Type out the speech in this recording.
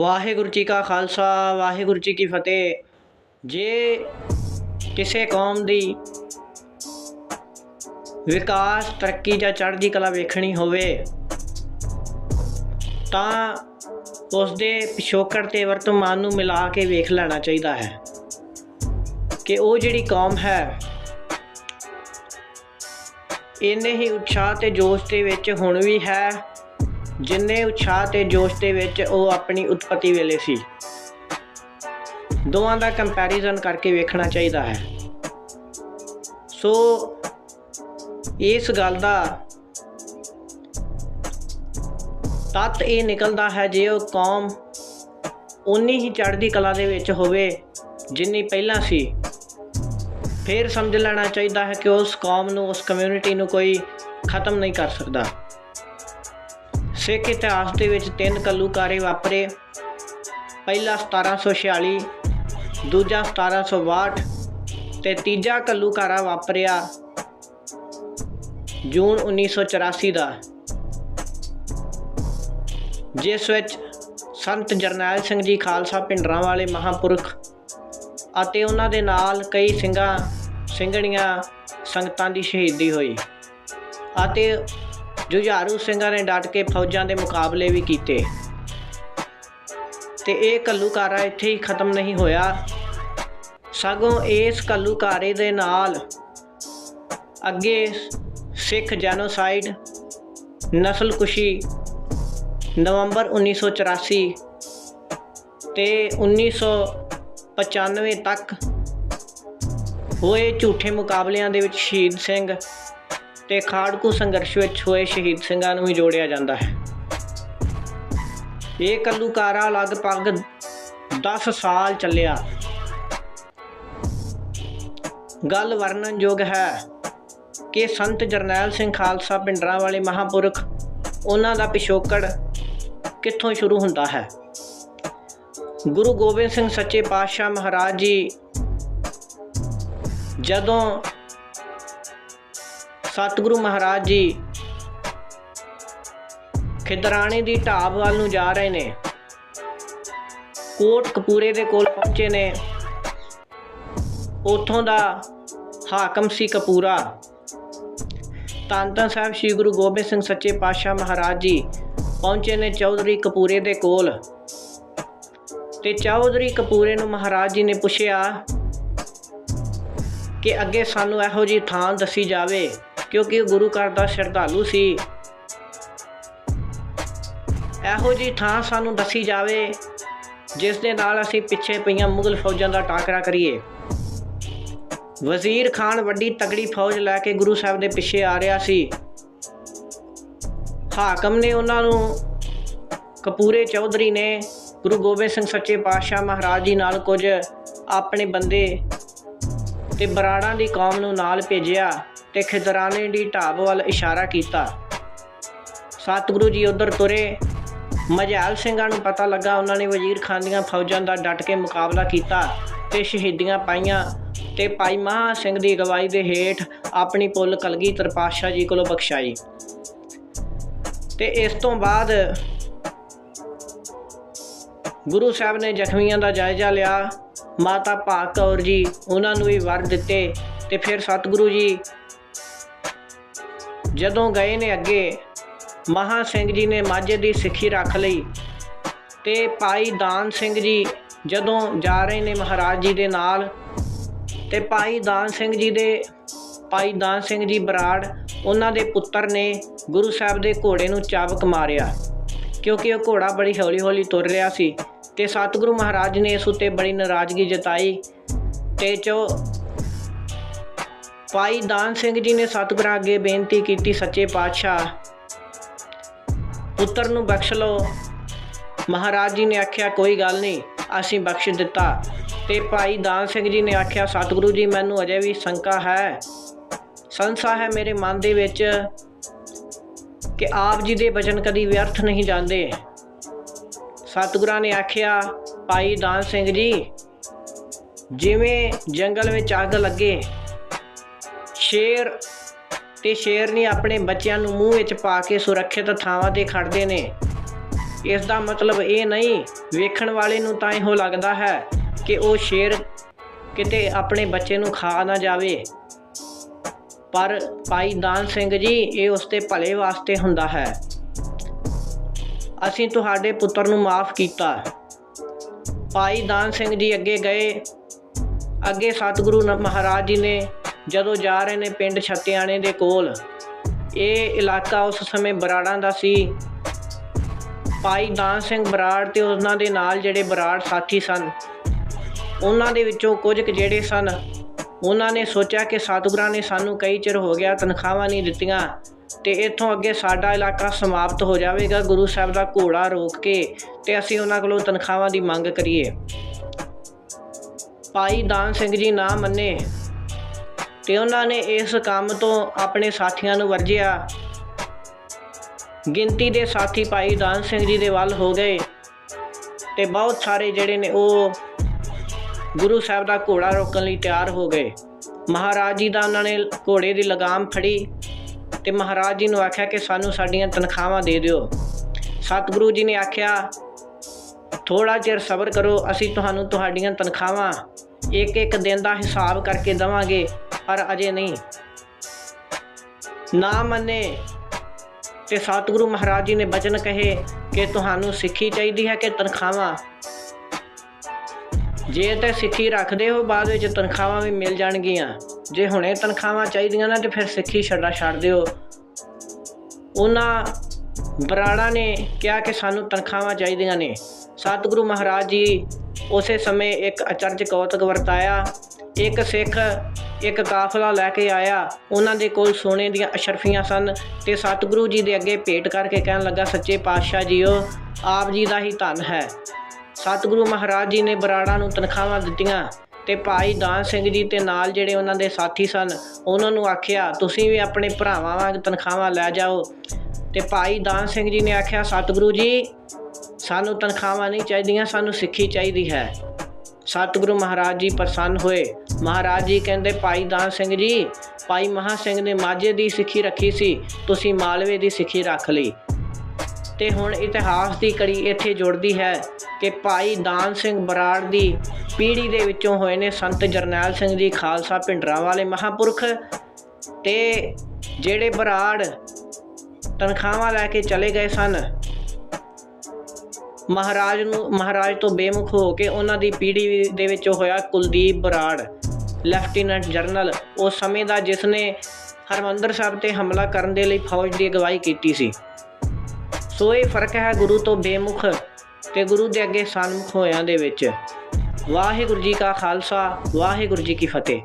ਵਾਹਿਗੁਰੂ ਜੀ ਕਾ ਖਾਲਸਾ, ਵਾਹਿਗੁਰੂ ਜੀ ਕੀ ਫਤਿਹ। ਜੇ ਕਿਸੇ ਕੌਮ ਦੀ ਵਿਕਾਸ, ਤਰੱਕੀ ਜਾਂ ਚੜ੍ਹਦੀ ਕਲਾ ਵੇਖਣੀ ਹੋਵੇ, ਤਾਂ ਉਸ ਦੇ ਪਿਛੋਕੜ ਤੇ ਵਰਤਮਾਨ ਨੂੰ ਮਿਲਾ ਕੇ ਵੇਖ ਲੈਣਾ ਚਾਹੀਦਾ ਹੈ ਕਿ ਉਹ ਜਿਹੜੀ ਕੌਮ ਹੈ, ਇੰਨੇ ਹੀ ਉਤਸ਼ਾਹ ਤੇ ਜੋਸ਼ ਦੇ ਵਿੱਚ ਹੁਣ ਵੀ ਹੈ ਜਿੰਨੇ ਉਤਸ਼ਾਹ ਤੇ ਜੋਸ਼ ਦੇ ਵਿੱਚ ਉਹ ਆਪਣੀ ਉਤਪਤੀ ਵੇਲੇ ਸੀ। ਦੋਵਾਂ ਦਾ ਕੰਪੈਰੀਜ਼ਨ ਕਰਕੇ ਵੇਖਣਾ ਚਾਹੀਦਾ ਹੈ। ਸੋ, ਇਸ ਗੱਲ ਦਾ ਤੱਤ ਇਹ ਨਿਕਲਦਾ ਹੈ ਜੇ ਉਹ ਕੌਮ ਉਨੀ ਹੀ ਚੜ੍ਹਦੀ ਕਲਾ ਦੇ ਵਿੱਚ ਹੋਵੇ ਜਿੰਨੀ ਪਹਿਲਾਂ ਸੀ। ਫਿਰ ਸਮਝ ਲੈਣਾ ਚਾਹੀਦਾ ਹੈ ਕਿ ਉਸ ਕੌਮ ਨੂੰ, ਉਸ ਕਮਿਊਨਿਟੀ ਨੂੰ ਕੋਈ ਖਤਮ ਨਹੀਂ ਕਰ ਸਕਦਾ। ਸਿੱਖ ਇਤਿਹਾਸ ਦੇ ਵਿੱਚ ਤਿੰਨ ਕੱਲੂਕਾਰੇ ਵਾਪਰੇ। ਪਹਿਲਾ 1746 ਦੂਜਾ 1762 ਤੇ ਤੀਜਾ ਕੱਲੂਕਾਰਾ ਵਾਪਰਿਆ ਜੂਨ 1984 ਦਾ, ਜਿਸ ਵਿੱਚ ਸੰਤ ਜਰਨੈਲ ਸਿੰਘ ਜੀ ਖਾਲਸਾ ਪਿੰਡਰਾਂ ਵਾਲੇ ਮਹਾਪੁਰਖ ਅਤੇ ਉਹਨਾਂ ਦੇ ਨਾਲ ਕਈ ਸਿੰਘਾਂ, ਸਿੰਘਣੀਆਂ ਸੰਗਤਾਂ ਦੀ ਸ਼ਹੀਦੀ ਹੋਈ ਅਤੇ ਜੁਝਾਰੂ ਸਿੰਘਾਂ ਨੇ ਡਟ ਕੇ ਫੌਜਾਂ ਦੇ ਮੁਕਾਬਲੇ ਵੀ ਕੀਤੇ। ਤੇ ਇਹ ਕੱਲੂਕਾਰਾ ਇੱਥੇ ਹੀ ਖਤਮ ਨਹੀਂ ਹੋਇਆ। ਸਗੋਂ ਇਸ ਕੱਲੂਕਾਰੇ ਦੇ ਨਾਲ ਅੱਗੇ ਸਿੱਖ ਜੈਨੋਸਾਈਡ ਨਸਲਕੁਸ਼ੀ ਨਵੰਬਰ 1984 ਤੇ 1995 ਤੱਕ ਹੋਏ ਝੂਠੇ ਮੁਕਾਬਲਿਆਂ ਦੇ ਵਿੱਚ ਸ਼ਹੀਦ ਸਿੰਘ ਤੇ ਖਾੜਕੂ ਸੰਘਰਸ਼ ਵਿੱਚ ਹੋਏ ਸ਼ਹੀਦ ਸਿੰਘਾਂ ਨੂੰ ਵੀ ਜੋੜਿਆ ਜਾਂਦਾ ਹੈ। ਇਹ ਕੱਲੂਕਾਰਾ ਲਗਭਗ 10 ਸਾਲ ਚੱਲਿਆ। ਗੱਲ ਵਰਣਨਯੋਗ ਹੈ ਕਿ ਸੰਤ ਜਰਨੈਲ ਸਿੰਘ ਖਾਲਸਾ ਪਿੰਡਰਾਂ ਵਾਲੇ ਮਹਾਪੁਰਖ ਉਹਨਾਂ ਦਾ ਪਿਛੋਕੜ ਕਿੱਥੋਂ ਸ਼ੁਰੂ ਹੁੰਦਾ ਹੈ? ਗੁਰੂ ਗੋਬਿੰਦ ਸਿੰਘ ਸੱਚੇ ਪਾਤਸ਼ਾਹ ਮਹਾਰਾਜ ਜੀ ਜਦੋਂ ਸਤਿਗੁਰੂ ਮਹਾਰਾਜ ਜੀ ਖਿਦਰਾਣੇ ਦੀ ਢਾਬ ਵੱਲ ਨੂੰ ਜਾ ਰਹੇ ਨੇ। ਕੋਟ ਕਪੂਰੇ ਦੇ ਕੋਲ ਪਹੁੰਚੇ ਨੇ। ਉਥੋਂ ਦਾ ਹਾਕਮ ਸੀ ਕਪੂਰਾ। ਧੰਨ ਧੰਨ ਸਾਹਿਬ ਸ੍ਰੀ ਗੁਰੂ ਗੋਬਿੰਦ ਸਿੰਘ ਸੱਚੇ ਪਾਤਸ਼ਾਹ ਮਹਾਰਾਜ ਜੀ ਪਹੁੰਚੇ ਨੇ ਚੌਧਰੀ ਕਪੂਰੇ ਦੇ ਕੋਲ। ਤੇ ਚੌਧਰੀ ਕਪੂਰੇ ਨੂੰ ਮਹਾਰਾਜ ਜੀ ਨੇ ਪੁੱਛਿਆ ਕਿ ਅੱਗੇ ਸਾਨੂੰ ਇਹੋ ਜੀ ਥਾਂ ਦੱਸੀ ਜਾਵੇ। ਕਿਉਂਕਿ ਉਹ ਗੁਰੂ ਘਰ ਦਾ ਸ਼ਰਧਾਲੂ ਸੀ। ਇਹੋ ਜੀ ਥਾਂ ਸਾਨੂੰ ਦੱਸੀ ਜਾਵੇ, ਜਿਸ ਦੇ ਨਾਲ ਅਸੀਂ ਪਿੱਛੇ ਪਈਆਂ ਮੁਗਲ ਫੌਜਾਂ ਦਾ ਟਾਕਰਾ ਕਰੀਏ। ਵਜ਼ੀਰ ਖਾਨ ਵੱਡੀ ਤਗੜੀ ਫੌਜ ਲੈ ਕੇ ਗੁਰੂ ਸਾਹਿਬ ਦੇ ਪਿੱਛੇ ਆ ਰਿਹਾ ਸੀ। ਹਾਕਮ ਨੇ ਉਹਨਾਂ ਨੂੰ ਕਪੂਰੇ ਚੌਧਰੀ ਨੇ ਗੁਰੂ ਗੋਬਿੰਦ ਸਿੰਘ ਸੱਚੇ ਪਾਤਸ਼ਾਹ ਮਹਾਰਾਜ ਜੀ ਨਾਲ ਕੁਝ ਆਪਣੇ ਬੰਦੇ ਤੇ ਬਰਾੜਾਂ ਦੀ ਕੌਮ ਨੂੰ ਨਾਲ ਭੇਜਿਆ। ਤੇ ਖਿਦਰਾਣੇ ਦੀ ਢਾਬ ਵੱਲ ਇਸ਼ਾਰਾ ਕੀਤਾ। ਸਤਿਗੁਰੂ ਜੀ ਉਧਰ ਤੁਰੇ। ਮਜੈਲ ਸਿੰਘਾਂ ਨੂੰ ਪਤਾ ਲੱਗਾ ਉਹਨਾਂ ਨੇ ਵਜ਼ੀਰ ਖਾਨ ਦੀਆਂ ਫੌਜਾਂ ਦਾ ਡਟ ਕੇ ਮੁਕਾਬਲਾ ਕੀਤਾ ਤੇ ਸ਼ਹੀਦੀਆਂ ਪਾਈਆਂ ਤੇ ਭਾਈ ਮਹਾ ਸਿੰਘ ਦੀ ਅਗਵਾਈ ਦੇ ਹੇਠ ਆਪਣੀ ਪੁੱਲ ਕਲਗੀਧਰ ਪਾਤਸ਼ਾਹ ਜੀ ਕੋਲੋਂ ਬਖਸ਼ਾਈ। ਤੇ ਇਸ ਤੋਂ ਬਾਅਦ ਗੁਰੂ ਸਾਹਿਬ ਨੇ ਜ਼ਖਮੀਆਂ ਦਾ ਜਾਇਜ਼ਾ ਲਿਆ। ਮਾਤਾ ਭਾਗ ਕੌਰ ਜੀ ਉਹਨਾਂ ਨੂੰ ਵੀ ਵਰ ਦਿੱਤੇ ਤੇ ਫਿਰ ਸਤਿਗੁਰੂ ਜੀ ਜਦੋਂ ਗਏ ਨੇ ਅੱਗੇ, ਮਹਾ ਸਿੰਘ ਜੀ ਨੇ ਮਾਝੇ ਦੀ ਸਿੱਖੀ ਰੱਖ ਲਈ ਤੇ ਭਾਈ ਦਾਨ ਸਿੰਘ ਜੀ ਜਦੋਂ ਜਾ ਰਹੇ ਨੇ ਮਹਾਰਾਜ ਜੀ ਦੇ ਨਾਲ ਤੇ ਭਾਈ ਦਾਨ ਸਿੰਘ ਜੀ ਦੇ, ਭਾਈ ਦਾਨ ਸਿੰਘ ਜੀ ਬਰਾੜ ਉਹਨਾਂ ਦੇ ਪੁੱਤਰ ਨੇ ਗੁਰੂ ਸਾਹਿਬ ਦੇ ਘੋੜੇ ਨੂੰ ਚਾਬਕ ਮਾਰਿਆ। ਕਿਉਂਕਿ ਉਹ ਘੋੜਾ ਬੜੀ ਹੌਲੀ-ਹੌਲੀ ਤੁਰ ਰਿਹਾ ਸੀ ਤੇ ਸਤਿਗੁਰੂ ਮਹਾਰਾਜ ਨੇ ਇਸ ਉੱਤੇ ਬੜੀ ਨਾਰਾਜ਼ਗੀ ਜਤਾਈ ਤੇ ਚੋ ਭਾਈ ਦਾਨ ਸਿੰਘ ਜੀ ਨੇ ਸਤਿਗੁਰਾਂ ਅੱਗੇ ਬੇਨਤੀ ਕੀਤੀ, ਸੱਚੇ ਪਾਤਸ਼ਾਹ। ਪੁੱਤਰ ਨੂੰ ਬਖਸ਼ ਲਓ। ਮਹਾਰਾਜ ਜੀ ਨੇ ਆਖਿਆ, ਕੋਈ ਗੱਲ ਨਹੀਂ, ਅਸੀਂ ਬਖਸ਼ ਦਿੱਤਾ। ਤੇ ਭਾਈ ਦਾਨ ਸਿੰਘ ਜੀ ਨੇ ਆਖਿਆ, ਸਤਿਗੁਰੂ ਜੀ, ਮੈਨੂੰ ਅਜੇ ਵੀ ਸ਼ੰਕਾ ਹੈ। ਸੰਸਾ ਹੈ ਮੇਰੇ ਮਨ ਦੇ ਵਿੱਚ ਕਿ ਆਪ ਜੀ ਦੇ ਬਚਨ ਕਦੀ ਵਿਅਰਥ ਨਹੀਂ ਜਾਂਦੇ। ਸਤਿਗੁਰਾਂ ਨੇ ਆਖਿਆ, ਭਾਈ ਦਾਨ ਸਿੰਘ ਜੀ, ਜਿਵੇਂ ਜੰਗਲ ਵਿੱਚ ਅੱਗ ਲੱਗੇ ਸ਼ੇਰ ਤੇ ਸ਼ੇਰਨੀ ਆਪਣੇ ਬੱਚਿਆਂ ਨੂੰ ਮੂੰਹ ਵਿੱਚ ਪਾ ਕੇ ਸੁਰੱਖਿਅਤ ਥਾਵਾਂ ਤੇ ਖੜਦੇ ਨੇ। ਇਸ ਦਾ ਮਤਲਬ ਇਹ ਨਹੀਂ, ਵੇਖਣ ਵਾਲੇ ਨੂੰ ਤਾਂ ਇਹੋ ਲੱਗਦਾ ਹੈ ਕਿ ਉਹ ਸ਼ੇਰ ਕਿਤੇ ਆਪਣੇ ਬੱਚੇ ਨੂੰ ਖਾ ਨਾ ਜਾਵੇ। ਪਰ ਭਾਈ ਦਾਨ ਸਿੰਘ ਜੀ, ਇਹ ਉਸ ਦੇ ਭਲੇ ਵਾਸਤੇ ਹੁੰਦਾ ਹੈ। ਅਸੀਂ ਤੁਹਾਡੇ ਪੁੱਤਰ ਨੂੰ ਮਾਫ ਕੀਤਾ। ਭਾਈ ਦਾਨ ਸਿੰਘ ਜੀ ਅੱਗੇ ਗਏ। ਅੱਗੇ ਸਤਿਗੁਰੂ ਮਹਾਰਾਜ ਜੀ ਨੇ ਜਦੋਂ ਜਾ ਰਹੇ ਨੇ ਪਿੰਡ ਛੱਤਿਆਣੇ ਦੇ ਕੋਲ, ਇਹ ਇਲਾਕਾ ਉਸ ਸਮੇਂ ਬਰਾੜਾਂ ਦਾ ਸੀ। ਭਾਈ ਦਾਨ ਸਿੰਘ ਬਰਾੜ ਤੇ ਉਹਨਾਂ ਦੇ ਨਾਲ ਜਿਹੜੇ ਬਰਾੜ ਸਾਥੀ ਸਨ, ਉਹਨਾਂ ਦੇ ਵਿੱਚੋਂ ਕੁਝ ਕੁ ਜਿਹੜੇ ਸਨ, ਉਹਨਾਂ ਨੇ ਸੋਚਿਆ ਕਿ ਸਤਿਗੁਰਾਂ ਨੇ ਸਾਨੂੰ ਕਈ ਚਿਰ ਹੋ ਗਿਆ ਤਨਖਾਹਾਂ ਨਹੀਂ ਦਿੱਤੀਆਂ ਤੇ ਇੱਥੋਂ ਅੱਗੇ ਸਾਡਾ ਇਲਾਕਾ ਸਮਾਪਤ ਹੋ ਜਾਵੇਗਾ, ਗੁਰੂ ਸਾਹਿਬ ਦਾ ਘੋੜਾ ਰੋਕ ਕੇ ਤੇ ਅਸੀਂ ਉਹਨਾਂ ਕੋਲੋਂ ਤਨਖਾਹਾਂ ਦੀ ਮੰਗ ਕਰੀਏ। ਭਾਈ ਦਾਨ ਸਿੰਘ ਜੀ ਨਾ ਮੰਨੇ। ਤੇ ਉਹਨਾਂ ਨੇ ਇਸ ਕੰਮ ਤੋਂ ਆਪਣੇ ਸਾਥੀਆਂ ਨੂੰ ਵਰਜਿਆ। ਗਿਣਤੀ ਦੇ ਸਾਥੀ ਭਾਈ ਦਾਨ ਸਿੰਘ ਜੀ ਦੇ ਵੱਲ ਹੋ ਗਏ ਤੇ ਬਹੁਤ ਸਾਰੇ ਜਿਹੜੇ ਨੇ ਉਹ ਗੁਰੂ ਸਾਹਿਬ ਦਾ ਘੋੜਾ ਰੋਕਣ ਲਈ ਤਿਆਰ ਹੋ ਗਏ। ਮਹਾਰਾਜ ਜੀ ਦਾ ਉਹਨਾਂ ਨੇ ਘੋੜੇ ਦੀ ਲਗਾਮ ਫੜੀ ਤੇ ਮਹਾਰਾਜ ਜੀ ਨੂੰ ਆਖਿਆ ਕਿ ਸਾਨੂੰ ਸਾਡੀਆਂ ਤਨਖਾਹਾਂ ਦੇ ਦਿਓ। ਸਤਿਗੁਰੂ ਜੀ ਨੇ ਆਖਿਆ ਥੋੜਾ ਚਿਰ ਸਬਰ ਕਰੋ, ਅਸੀਂ ਤੁਹਾਨੂੰ ਤੁਹਾਡੀਆਂ ਤਨਖਾਹਾਂ ਇੱਕ ਇੱਕ ਦਿਨ ਦਾ ਹਿਸਾਬ ਕਰਕੇ ਦਵਾਂਗੇ, ਪਰ ਅਜੇ ਨਹੀਂ। ਨਾ ਮੰਨੇ ਤੇ ਸਤਿਗੁਰੂ ਮਹਾਰਾਜ ਜੀ ਨੇ ਬਚਨ ਕਹੇ ਕਿ ਤੁਹਾਨੂੰ ਸਿੱਖੀ ਚਾਹੀਦੀ ਹੈ ਕਿ ਤਨਖਾਹਾਂ? ਜੇ ਤੇ ਸਿੱਖੀ ਰੱਖਦੇ ਹੋ, ਬਾਅਦ ਵਿੱਚ ਤਨਖਾਹਾਂ ਵੀ ਮਿਲ ਜਾਣਗੀਆਂ। ਜੇ ਹੁਣੇ ਤਨਖਾਹਾਂ ਚਾਹੀਦੀਆਂ ਨਾ, ਤੇ ਫਿਰ ਸਿੱਖੀ ਛੱਡਾ ਛੱਡ ਦਿਓ। ਉਹਨਾਂ ਬਰਾੜਾ ਨੇ ਕਿਹਾ ਕਿ ਸਾਨੂੰ ਤਨਖਾਹਾਂ ਚਾਹੀਦੀਆਂ ਨੇ। ਸਤਿਗੁਰੂ ਮਹਾਰਾਜ ਜੀ ਉਸੇ ਸਮੇਂ ਇੱਕ ਅਚਰਜ ਕੌਤਕ ਵਰਤਾਇਆ। ਇੱਕ ਸਿੱਖ, ਇੱਕ ਕਾਫਲਾ ਲੈ ਕੇ ਆਇਆ। ਉਹਨਾਂ ਦੇ ਕੋਲ ਸੋਨੇ ਦੀਆਂ ਅਸ਼ਰਫੀਆਂ ਸਨ ਤੇ ਸਤਿਗੁਰੂ ਜੀ ਦੇ ਅੱਗੇ ਭੇਟ ਕਰਕੇ ਕਹਿਣ ਲੱਗਾ, ਸੱਚੇ ਪਾਤਸ਼ਾਹ ਜੀਓ, ਆਪ ਜੀ ਦਾ ਹੀ ਧਨ ਹੈ। ਸਤਿਗੁਰੂ ਮਹਾਰਾਜ ਜੀ ਨੇ ਬਰਾੜਾ ਨੂੰ ਤਨਖਾਹਾਂ ਦਿੱਤੀਆਂ ਤੇ ਭਾਈ ਦਾਨ ਸਿੰਘ ਜੀ ਤੇ ਨਾਲ ਜਿਹੜੇ ਉਹਨਾਂ ਦੇ ਸਾਥੀ ਸਨ, ਉਹਨਾਂ ਨੂੰ ਆਖਿਆ, ਤੁਸੀਂ ਵੀ ਆਪਣੇ ਭਰਾਵਾਂ ਵਾਂਗ ਤਨਖਾਹਾਂ ਲੈ ਜਾਓ। ਤੇ ਭਾਈ ਦਾਨ ਸਿੰਘ ਜੀ ਨੇ ਆਖਿਆ, ਸਤਿਗੁਰੂ ਜੀ ਸਾਨੂੰ ਤਨਖਾਹਾਂ ਨਹੀਂ ਚਾਹੀਦੀਆਂ, ਸਾਨੂੰ ਸਿੱਖੀ ਚਾਹੀਦੀ ਹੈ। ਸਤਿਗੁਰੂ ਮਹਾਰਾਜ ਜੀ ਪ੍ਰਸੰਨ ਹੋਏ। ਮਹਾਰਾਜ ਜੀ ਕਹਿੰਦੇ, ਭਾਈ ਦਾਨ ਸਿੰਘ ਜੀ, ਭਾਈ ਮਹਾ ਸਿੰਘ ਨੇ ਮਾਝੇ ਦੀ ਸਿੱਖੀ ਰੱਖੀ ਸੀ, ਤੁਸੀਂ ਮਾਲਵੇ ਦੀ ਸਿੱਖੀ ਰੱਖ ਲਈ। ਤੇ ਹੁਣ ਇਤਿਹਾਸ ਦੀ ਕੜੀ ਇੱਥੇ ਜੁੜਦੀ ਹੈ ਕਿ ਭਾਈ ਦਾਨ ਸਿੰਘ ਬਰਾੜ ਦੀ ਪੀੜ੍ਹੀ ਦੇ ਵਿੱਚੋਂ ਹੋਏ ਨੇ ਸੰਤ ਜਰਨੈਲ ਸਿੰਘ ਜੀ, ਖਾਲਸਾ ਪਿੰਡਰਾਂ ਵਾਲੇ ਮਹਾਪੁਰਖ। ਤੇ ਜਿਹੜੇ ਬਰਾੜ ਤਨਖਾਹਾਂ ਲੈ ਕੇ ਚਲੇ ਗਏ ਸਨ ਮਹਾਰਾਜ ਨੂੰ, ਮਹਾਰਾਜ ਤੋਂ ਬੇਮੁਖ ਹੋ ਕੇ ਉਹਨਾਂ ਦੀ ਪੀੜ੍ਹੀ ਦੇ ਵਿੱਚ ਹੋਇਆ ਕੁਲਦੀਪ ਬਰਾੜ, ਲੈਫਟੀਨੈਂਟ ਜਨਰਲ। ਉਸ ਸਮੇਂ ਦਾ ਜਿਸ ਨੇ ਹਰਮੰਦਰ ਸਾਹਿਬ ਤੇ ਹਮਲਾ ਕਰਨ ਦੇ ਲਈ ਫੌਜ ਦੀ ਅਗਵਾਈ ਕੀਤੀ ਸੀ। ਸੋ ਇਹ ਫ਼ਰਕ ਹੈ ਗੁਰੂ ਤੋਂ ਬੇਮੁਖ ਤੇ ਗੁਰੂ ਦੇ ਅੱਗੇ ਸਨਮੁਖ ਹੋਇਆਂ ਦੇ ਵਿੱਚ। ਵਾਹਿਗੁਰੂ ਜੀ ਕਾ ਖਾਲਸਾ, ਵਾਹਿਗੁਰੂ ਜੀ ਕੀ ਫਤਿਹ।